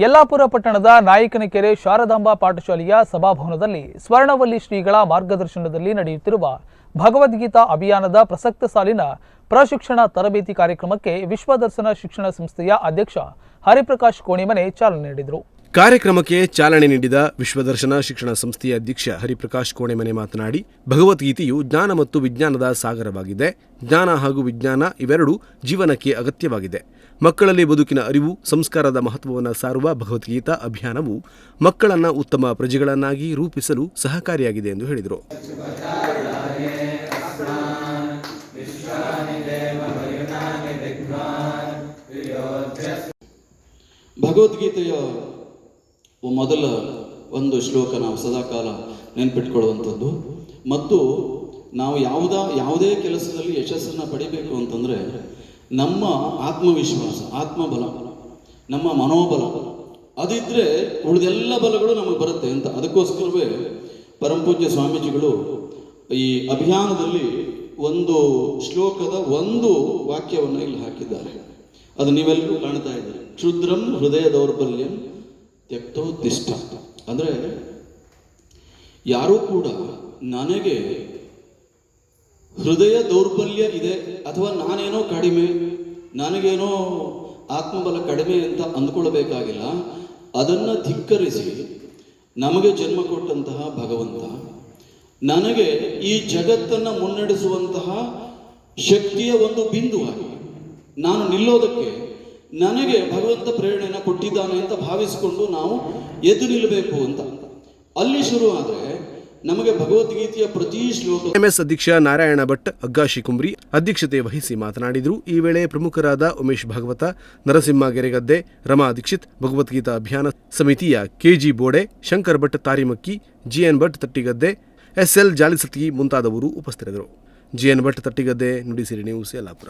ಯಲ್ಲಾಪುರ ಪಟ್ಟಣದ ನಾಯಕನಕೆರೆ ಶಾರದಾಂಬಾ ಪಾಠಶಾಲೆಯ ಸಭಾಭವನದಲ್ಲಿ ಸ್ವರ್ಣವಲ್ಲಿ ಶ್ರೀಗಳ ಮಾರ್ಗದರ್ಶನದಲ್ಲಿ ನಡೆಯುತ್ತಿರುವ ಭಗವದ್ಗೀತಾ ಅಭಿಯಾನದ ಪ್ರಸಕ್ತ ಸಾಲಿನ ಪ್ರಶಿಕ್ಷಣ ತರಬೇತಿ ಕಾರ್ಯಕ್ರಮಕ್ಕೆ ವಿಶ್ವದರ್ಶನ ಶಿಕ್ಷಣ ಸಂಸ್ಥೆಯ ಅಧ್ಯಕ್ಷ ಹರಿಪ್ರಕಾಶ್ ಕೋಣಿಮನೆ ಚಾಲನೆ ನೀಡಿದರು. ಕಾರ್ಯಕ್ರಮಕ್ಕೆ ಚಾಲನೆ ನೀಡಿದ ವಿಶ್ವದರ್ಶನ ಶಿಕ್ಷಣ ಸಂಸ್ಥೆಯ ಅಧ್ಯಕ್ಷ ಹರಿಪ್ರಕಾಶ್ ಕೋಣೆಮನೆ ಮಾತನಾಡಿ, ಭಗವದ್ಗೀತೆಯು ಜ್ಞಾನ ಮತ್ತು ವಿಜ್ಞಾನದ ಸಾಗರವಾಗಿದೆ. ಜ್ಞಾನ ಹಾಗೂ ವಿಜ್ಞಾನ ಇವೆರಡೂ ಜೀವನಕ್ಕೆ ಅಗತ್ಯವಾಗಿದೆ. ಮಕ್ಕಳಲ್ಲಿ ಬದುಕಿನ ಅರಿವು, ಸಂಸ್ಕಾರದ ಮಹತ್ವವನ್ನು ಸಾರುವ ಭಗವದ್ಗೀತಾ ಅಭಿಯಾನವು ಮಕ್ಕಳನ್ನು ಉತ್ತಮ ಪ್ರಜೆಗಳನ್ನಾಗಿ ರೂಪಿಸಲು ಸಹಕಾರಿಯಾಗಿದೆ ಎಂದು ಹೇಳಿದರು. ಭಗವದ್ಗೀತೆಯ ಮೊದಲ ಒಂದು ಶ್ಲೋಕ ನಾವು ಸದಾಕಾಲ ನೆನ್ಪಿಟ್ಕೊಳ್ಳುವಂಥದ್ದು. ಮತ್ತು ನಾವು ಯಾವುದ, ಯಾವುದೇ ಕೆಲಸದಲ್ಲಿ ಯಶಸ್ಸನ್ನು ಪಡಿಬೇಕು ಅಂತಂದರೆ ನಮ್ಮ ಆತ್ಮವಿಶ್ವಾಸ, ಆತ್ಮಬಲ, ನಮ್ಮ ಮನೋಬಲ ಅದಿದ್ದರೆ ಉಳಿದೆಲ್ಲ ಬಲಗಳು ನಮಗೆ ಬರುತ್ತೆ ಅಂತ. ಅದಕ್ಕೋಸ್ಕರವೇ ಪರಮಪೂಜ್ಯ ಸ್ವಾಮೀಜಿಗಳು ಈ ಅಭಿಯಾನದಲ್ಲಿ ಒಂದು ಶ್ಲೋಕದ ಒಂದು ವಾಕ್ಯವನ್ನು ಇಲ್ಲಿ ಹಾಕಿದ್ದಾರೆ. ಅದು ನೀವೆಲ್ಲರೂ ಕಾಣ್ತಾ ಇದ್ದೀರಿ. ಕ್ಷುದ್ರಂ ಹೃದಯ ದೌರ್ಬಲ್ಯಂ ತ್ಯಕ್ತೋತ್ತಿಷ್ಠ ಅಂದರೆ ಯಾರೂ ಕೂಡ ನನಗೆ ಹೃದಯ ದೌರ್ಬಲ್ಯ ಇದೆ ಅಥವಾ ನಾನೇನೋ ಕಡಿಮೆ, ನನಗೇನೋ ಆತ್ಮಬಲ ಕಡಿಮೆ ಅಂತ ಅಂದ್ಕೊಳ್ಬೇಕಾಗಿಲ್ಲ. ಅದನ್ನು ಧಿಕ್ಕರಿಸಿ ನಮಗೆ ಜನ್ಮ ಕೊಟ್ಟಂತಹ ಭಗವಂತ, ನನಗೆ ಈ ಜಗತ್ತನ್ನು ಮುನ್ನಡೆಸುವಂತಹ ಶಕ್ತಿಯ ಒಂದು ಬಿಂದುವಾಗಿ ನಾನು ನಿಲ್ಲೋದಕ್ಕೆ ನನಗೆ ಭಗವಂತ ಪ್ರೇರಣೆಯನ್ನು ಕೊಟ್ಟಿದ್ದಾನೆ ಅಂತ ಭಾವಿಸಿಕೊಂಡು ನಾವು ಎದ್ದು ನಿಲ್ಲಬೇಕು ಅಂತ. ಅಲ್ಲಿ ಶುರು ಆದರೆ ನಮಗೆ ಭಗವದ್ಗೀತೆಯ ಪ್ರತಿ ಶ್ಲೋಕ ಎಂಎಸ್ ಅಧ್ಯಕ್ಷ ನಾರಾಯಣ ಭಟ್, ಅಗ್ಗಾಶಿ ಕುಂಬ್ರಿ ಅಧ್ಯಕ್ಷತೆ ವಹಿಸಿ ಮಾತನಾಡಿದರು. ಈ ವೇಳೆ ಪ್ರಮುಖರಾದ ಉಮೇಶ್ ಭಾಗವತ, ನರಸಿಂಹ ಗೆರೆಗದ್ದೆ, ರಮಾ ದೀಕ್ಷಿತ್, ಭಗವದ್ಗೀತಾ ಅಭಿಯಾನ ಸಮಿತಿಯ K G Bode, Shankar Bhat Tarimakki G N Bhat Tattigadde S L Jalisati ಮುಂತಾದವರು ಉಪಸ್ಥಿತರಿದ್ದರು. G N Bhat Tattigadde Nudisiri news Yellapur.